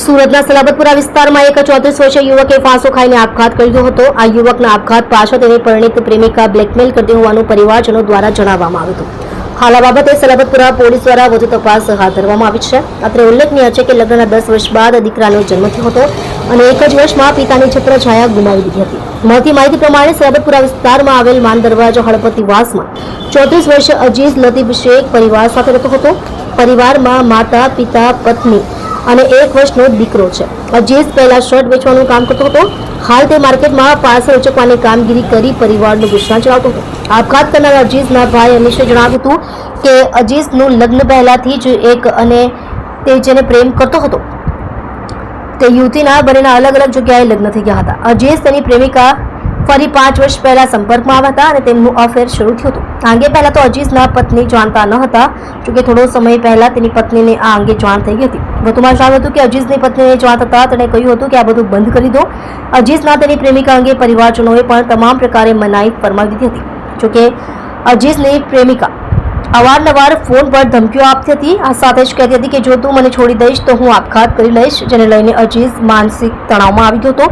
સુરતના સલાબતપુરા વિસ્તારમાં એક ચોત્રીસ વર્ષીય યુવકે ફાંસો ખાઈને આપઘાત કર્યો હતો. આ યુવકના આપઘાત પાછળ તેની પરિણીત પ્રેમિકા બ્લેકમેલ કરતી હોવાનું પરિવારજનો દ્વારા જણાવવામાં આવ્યું હતું. હાલ આ બાબતે સલાબતપુરા પોલીસ દ્વારા વધુ તપાસ હાથ ધરવામાં આવી છે. અત્રે ઉલ્લેખનીય છે કે લગ્નના દસ વર્ષ બાદ દીકરાનો જન્મ થયો હતો અને એક જ વર્ષમાં પિતાની છત્રછાયા ગુમાવી દીધી હતી. મળતી માહિતી પ્રમાણે સલાબતપુરા વિસ્તારમાં આવેલ માન દરવાજા હળપતિવાસમાં ચોત્રીસ વર્ષ અજીઝ લતીફ શેખ પરિવાર સાથે રહેતો હતો. પરિવારમાં માતા, પિતા, પત્ની અને એક વર્ષનો દીકરો છે. અજીઝ પહેલાં શર્ટ વેચવાનું કામ કરતો હતો. હાલ તે માર્કેટમાં પાર્સલ ઉચકવાની કામગીરી કરી પરિવારનું ગુજરાન ચલાવતો હતો. આપઘાત કરનાર અજીઝના ભાઈ અનિશે જણાવ્યું હતું કે અજીઝનું લગ્ન પહેલાંથી જ એક અને તે જેને પ્રેમ કરતો હતો. તે યુવતીના બંનેના અલગ અલગ જગ્યાએ લગ્ન થઈ ગયા હતા. અજીઝ તેની પ્રેમિકા ફરી પાંચ વર્ષ પહેલા સંપર્કમાં આવ્યા હતા અને તેમનું અફેર શરૂ થયું હતું. આ અંગે પહેલા તો અજીઝના પત્ની જાણતા ન હતા, જોકે થોડો સમય પહેલા તેની પત્નીને આ અંગે જાણ થઈ ગઈ હતી. વધુમાં જણાવ્યું હતું કે અજીઝની પત્નીને જાણ થતાં તેણે કહ્યું હતું કે આ બધું બંધ કરી દો. અજીઝના તેની પ્રેમિકા અંગે પરિવારજનોએ પણ તમામ પ્રકારે મનાઈ ફરમાવી દીધી હતી. જોકે અજીઝની પ્રેમિકા અવારનવાર ફોન પર ધમકીઓ આપતી હતી. આ સાથે જ કહેતી હતી કે જો તું મને છોડી દઈશ તો હું આપઘાત કરી લઈશ, જેને લઈને અજીત માનસિક તણાવમાં આવી ગયો હતો.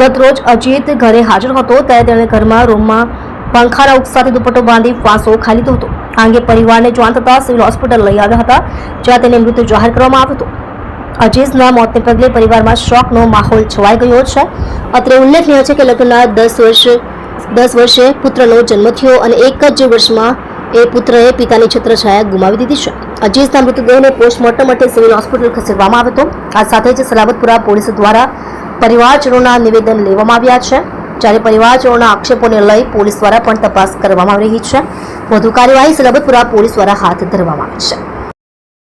ગત રોજ અજીત ઘરે હાજર હતો ત્યારે તેણે ઘરમાં રૂમમાં પંખાના ઉક સાથે દુપટ્ટો બાંધી ફાંસો ખાઈ લીધો હતો. આ અંગે પરિવારને જાણ થતાં સિવિલ હોસ્પિટલ લઈ આવ્યા હતા, જ્યાં તેને મૃત્યુ જાહેર કરવામાં આવ્યો હતો. અજીઝના મોતને પગલે પરિવારમાં શોકનો માહોલ છવાઈ ગયો છે. અત્રે ઉલ્લેખનીય છે કે લગ્નના દસ વર્ષ, દસ વર્ષે પુત્રનો જન્મ થયો અને એક જ વર્ષમાં એ પુત્રએ પિતાની છત્રછાયા ગુમાવી દીધી છે. અજીઝના મૃતદેહને પોસ્ટમોર્ટમ માટે સિવિલ હોસ્પિટલ ખસેડવામાં આવ્યો હતો. આ સાથે જ સલામતપુરા પોલીસ દ્વારા પરિવારજનોના નિવેદન લેવામાં આવ્યા છે. જ્યારે પરિવારજનોના આક્ષેપોને લઈ પોલીસ દ્વારા પણ તપાસ કરવામાં આવી રહી છે. વધુ કાર્યવાહી સલામતપુરા પોલીસ દ્વારા હાથ ધરવામાં આવી છે.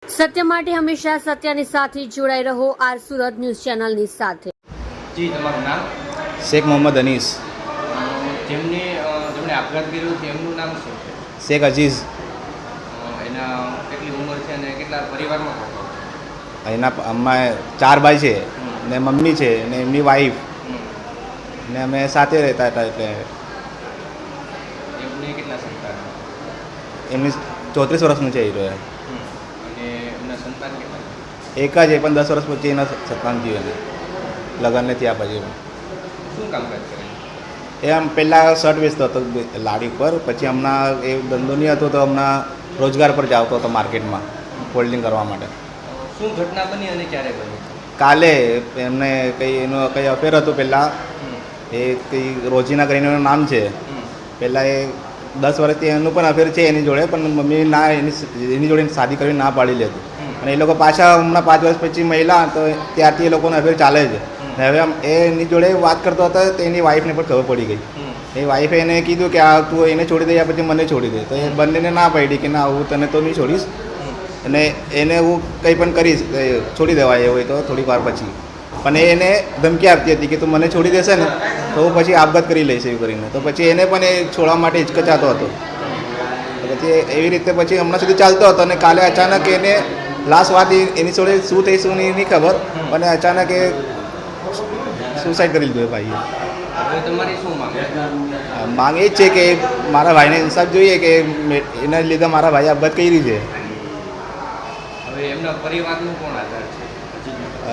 સત્ય માટે હંમેશા સત્યની સાથે જોડાઈ રહો આર સુરત ન્યૂઝ ચેનલની સાથે. જી તમારું નામ? શેખ મોહમ્મદ અનીસ. જેમને જેમણે આપઘાત કર્યો તેમનું નામ શું છે? શેખ અજીઝ એના કેટલી ઉંમર છે અને કેટલા પરિવારમાં કોણ કોણ છે? એના અમે ચાર ભાઈ છે. ને મમ્મી છે ને એમની વાઈફ ને અમે સાથે રહેતા હતા એટલે એમને સંતાન? ચોત્રીસ વર્ષનું છે એ સંતાન? એક જ એ પણ દસ વર્ષ પછી એના સત્તાન થયું એને. લગ્નને થયા પછી. શું કામકાજ કરે? એ આમ પહેલાં શર્ટ વેચતો હતો લારી પર પછી હમણાં એ ધંધો નહીં હતો તો હમણાં રોજગાર પર જ આવતો હતો માર્કેટમાં ફોલ્ડિંગ કરવા માટે. શું ઘટના બની અને ક્યારે બની? કાલે એમને કંઈ એનું કંઈ અફેર હતું પહેલાં. એ કંઈ રોજીના કરીને એનું નામ છે. પહેલાં એ દસ વર્ષથી એનું પણ અફેર છે એની જોડે પણ મમ્મી ના એની એની જોડે શાદી કરીને ના પાડી લેતી. અને એ લોકો પાછા હમણાં પાંચ વર્ષ પછી મહિલા તો ત્યારથી એ લોકોનો અફેર ચાલે છે ને હવે આમ એની જોડે વાત કરતો હતો તો એની વાઈફને પણ ખબર પડી ગઈ. એ વાઈફે એને કીધું કે આ તું એને છોડી દે યા પછી મને છોડી દે. તો એ બંનેને ના પાડી કે ના હું તને તો નહીં છોડીશ. અને એને હું કંઈ પણ કરીશ છોડી દેવાય એવું હોય તો થોડીક વાર પછી. પણ એ એને ધમકી આપતી હતી કે તું મને છોડી દેશે ને તો હું પછી આપઘાત કરી લઈશ એવું કરીને. તો પછી એને પણ એ છોડવા માટે હિચકચાતો હતો. પછી એવી રીતે પછી હમણાં સુધી ચાલતો હતો અને કાલે અચાનક એને લાસ્ટ વાત એની જોડે શું થઈ શું નહીં નહીં ખબર. અને અચાનક એ સુસાઇડ કરી લીધું એ ભાઈએ. માંગ એ છે કે મારા ભાઈને ઇન્સાફ જોઈએ કે એના લીધે મારા ભાઈએ આપઘાત કરી છે.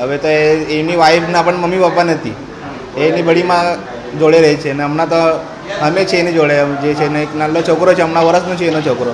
હવે તો એમની એની વાઈફના પણ મમ્મી પપ્પા નથી. એની બડીમાં જોડે રહે છે અને હમણાં તો અમે છે એની જોડે. જે છે ને એક નાનો છોકરો છે હમણાં વર્ષનો છે એનો છોકરો.